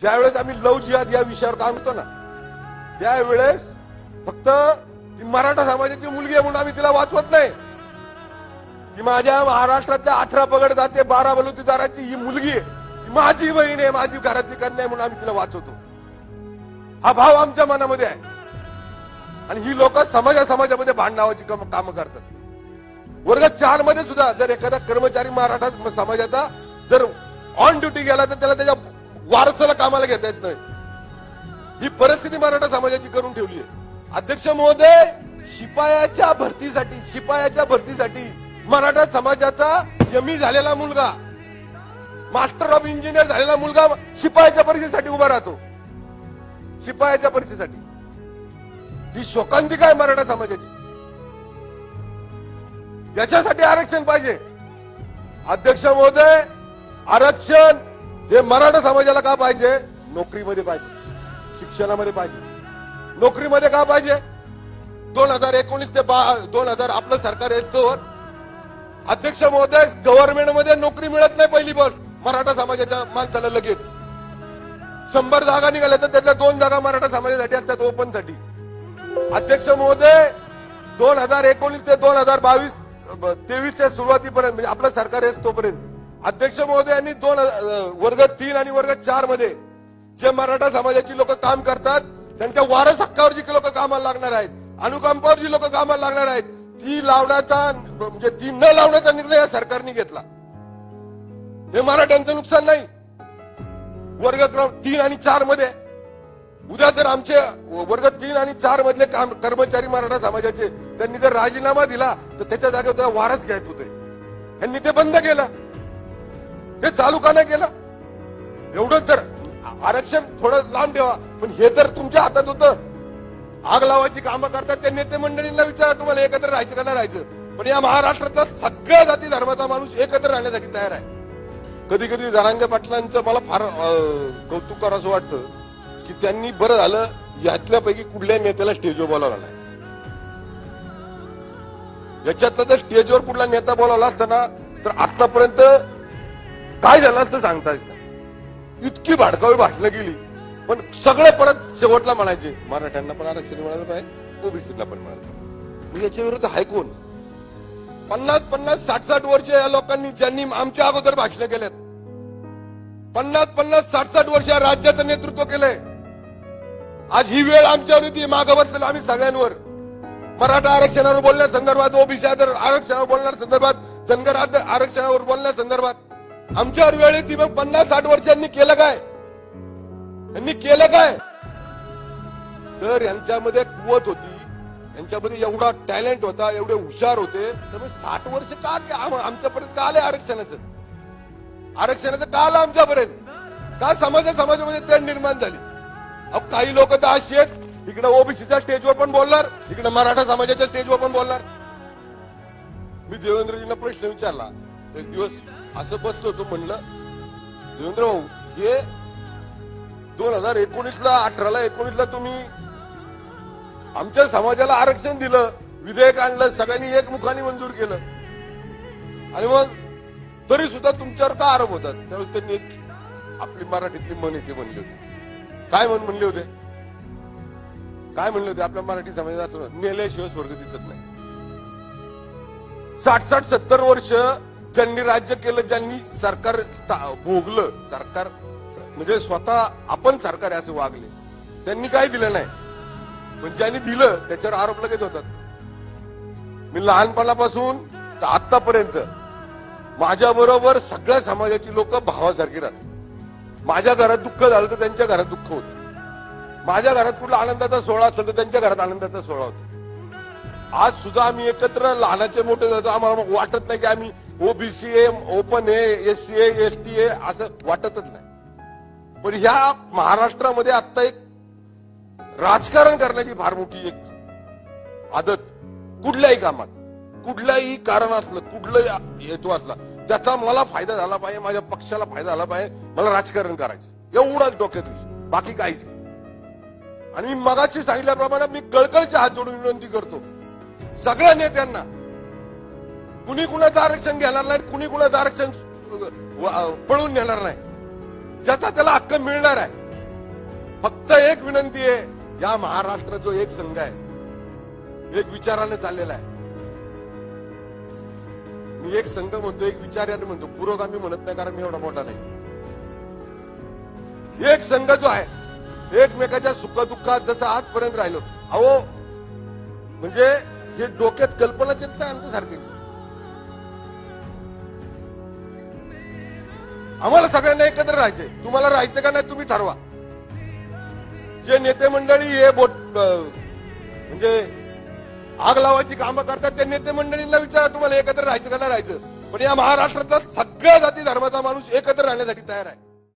ज्यावेळेस आम्ही लव जिहाद या विषयावर काम करतो ना त्यावेळेस फक्त ती मराठा समाजाची मुलगी आहे म्हणून आम्ही तिला वाचवत नाही. ती माझ्या महाराष्ट्रातल्या अठरा पगड जाते बारा बलुतीदाराची ही मुलगी आहे. ती माझी बहीण आहे माझी घराची कन्या आहे म्हणून आम्ही तिला वाचवतो. हा भाव आमच्या मनामध्ये आहे. आणि ही लोक समाजा समाजामध्ये भांडणावाची कामं करतात. वर्ग चारमध्ये सुद्धा जर एखादा कर्मचारी मराठा समाजाचा जर ऑन ड्युटी गेला तर त्याला त्याच्या वारसाला कामाला घेता येत नाही. ही परिस्थिती मराठा समाजाची करून ठेवली आहे. अध्यक्ष महोदय शिपायाच्या भरतीसाठी शिपायाच्या भरतीसाठी मराठा समाजाचा जमी झालेला मुलगा मास्टर ऑफ इंजिनियर झालेला मुलगा शिपायाच्या परीक्षेसाठी उभा राहतो. शिपायाच्या परीक्षेसाठी. ही शोकांतिका आहे मराठा समाजाची. याच्यासाठी आरक्षण पाहिजे. अध्यक्ष महोदय आरक्षण हे मराठा समाजाला का पाहिजे? नोकरीमध्ये पाहिजे. शिक्षणामध्ये पाहिजे. नोकरीमध्ये का पाहिजे? दोन हजार एकोणीस ते दोन हजार आपलं सरकार येतोवर अध्यक्ष महोदय गव्हर्नमेंटमध्ये नोकरी मिळत नाही पहिली बस. मराठा समाजाच्या माणसाला लगेच. शंभर जागा निघाल्या तर त्याच्या दोन जागा मराठा समाजासाठी असतात ओपनसाठी अध्यक्ष महोदय दोन हजार एकोणीस ते दोन हजार बावीस तेवीसच्या सुरुवातीपर्यंत म्हणजे आपलं सरकार येस तोपर्यंत. अध्यक्ष महोदयांनी दोन वर्ग तीन आणि वर्ग चारमध्ये जे मराठा समाजाची लोक काम करतात त्यांच्या वारस हक्कावर जी लोक कामाला लागणार आहेत अनुकंपावर जी लोक कामाला लागणार आहेत ती लावण्याचा म्हणजे ती न लावण्याचा निर्णय या सरकारने घेतला. हे मराठ्यांचं नुकसान नाही. वर्ग क्रम तीन आणि चारमध्ये. उद्या जर आमचे वर्ग तीन आणि चार मधले काम कर्मचारी मराठा समाजाचे त्यांनी जर राजीनामा दिला तर त्याच्या जागेवर वारस वारच होते. त्यांनी ते बंद केलं. ते चालू का नाही केलं? एवढं तर. आरक्षण थोडं लांब ठेवा. पण हे तर तुमच्या हातात होतं. आग लावायची कामं करतात त्या नेते मंडळींना विचारा तुम्हाला एकत्र राहायचं का नाही राहायचं. पण या महाराष्ट्रातला सगळ्या जाती धर्माचा माणूस एकत्र राहण्यासाठी तयार आहे. कधी कधी जरांगे पाटलांचं मला फार कौतुक करावं वाटतं की त्यांनी बरं झालं यातल्यापैकी कुठल्या नेत्याला स्टेजवर बोलावला नाही. याच्यातलं जर स्टेजवर कुठला नेता बोलावला असताना तर आतापर्यंत काय झालं असं सांगता येत इतकी भाडकावी भाषणं गेली. पण सगळे परत शेवटला म्हणायचे मराठ्यांना पण आरक्षण मिळालं पाहिजे ओबीसीला पण मिळालं पाहिजे. मग याच्या विरुद्ध हाय कोण पन्नास पन्नास साठ साठ वर्ष या लोकांनी ज्यांनी आमच्या अगोदर भाषणं केल्यात पन्नास पन्नास साठ साठ वर्ष या राज्याचं नेतृत्व केलंय. आज ही वेळ आमच्यावर येते मागं बसलेलं आम्ही सगळ्यांवर. मराठा आरक्षणावर बोलण्या संदर्भात ओबीसी आरक्षणावर बोलणार संदर्भात धनगर आरक्षणावर बोलण्या संदर्भात आमच्यावर वेळ ती मग पन्नास साठ वर्षांनी केलं काय? यांनी केलं काय? तर यांच्यामध्ये कुवत होती. यांच्यामध्ये एवढा टॅलेंट होता एवढे हुशार होते. त्यामुळे साठ वर्ष का आमच्यापर्यंत का आले आरक्षणाचं? आरक्षणाचं का आलं आमच्यापर्यंत? का समाजा समाजामध्ये तेढ निर्माण झाली? अब काही लोक तर अशी आहेत इकडे ओबीसीच्या स्टेजवर पण बोलणार इकडे मराठा समाजाच्या स्टेजवर पण बोलणार. मी देवेंद्रजींना प्रश्न विचारला एक दिवस असं बसलो होतो म्हणलं देवेंद्र भाऊ हे दोन हजार एकोणीसला अठराला एकोणीसला तुम्ही आमच्या समाजाला आरक्षण दिलं विधेयक आणलं सगळ्यांनी एकमुखाने मंजूर केलं. आणि मग तरी सुद्धा तुमच्यावर का आरोप होतात? त्यावेळेस त्यांनी एक आपली मराठीतली मन येते म्हणली होती. काय म्हण म्हणले होते? काय म्हणले होते? आपल्या मराठी समाजात असं नेल्याशिवाय स्वर्ग दिसत नाही. साठ साठ सत्तर वर्ष ज्यांनी राज्य केलं ज्यांनी सरकार भोगलं सरकार म्हणजे स्वतः आपण सरकार असे असं वागले. त्यांनी काय दिलं नाही. पण ज्यांनी दिलं त्याच्यावर आरोप लगेच होतात. मी लहानपणापासून तर आतापर्यंत माझ्या बरोबर सगळ्या समाजाची लोक भावासारखी राहतात. माझ्या घरात दुःख झालं तर त्यांच्या घरात दुःख होतं. माझ्या घरात कुठला आनंदाचा सोहळा असेल तर त्यांच्या घरात आनंदाचा सोहळा होतो. आज सुद्धा आम्ही एकत्र लहानाचे मोठे झालो आम्हाला वाटत नाही की आम्ही ओबीसी ए ओपन ए एस सी एस टी ए असं वाटतच नाही. पण ह्या महाराष्ट्रामध्ये आता एक राजकारण करण्याची फार मोठी एक आदत कुठल्याही कामात कुठल्याही कारण असलं कुठलाही हेतू असला त्याचा मला फायदा झाला पाहिजे माझ्या पक्षाला फायदा झाला पाहिजे मला राजकारण करायचं. एवढाच डोक्यात विषय. बाकी काहीच नाही. आणि मगाशी सांगितल्याप्रमाणे मी कळकळच्या हात जोडून विनंती करतो. सगळ्या नेत्यांना कुणी कुणाचं आरक्षण घेणार नाही कुणी कुणाचं आरक्षण पळून नेणार नाही. ज्याचा त्याला हक्क मिळणार आहे. फक्त एक विनंती आहे या महाराष्ट्र जो एक संघ आहे एक विचाराने चाललेला आहे. मी एक संघ म्हणतो एक विचाराने म्हणतो पुरोगामी म्हणत नाही कारण मी एवढा मोठा नाही. एक संघ जो आहे एकमेकाच्या सुखदुःखात जसं आजपर्यंत राहिलो अहो म्हणजे हे डोक्यात कल्पनाच येत नाही आमच्या आम्हाला सगळ्यांना एकत्र राहायचंय. तुम्हाला राहायचं का नाही तुम्ही ठरवा. जे नेते मंडळी हे बोट अं, म्हणजे आग लावायची कामं करतात त्या नेते मंडळींना विचारा तुम्हाला एकत्र राहायचं का नाही राहायचं. पण या महाराष्ट्रातला सगळ्या जाती धर्माचा माणूस एकत्र राहण्यासाठी तयार आहे.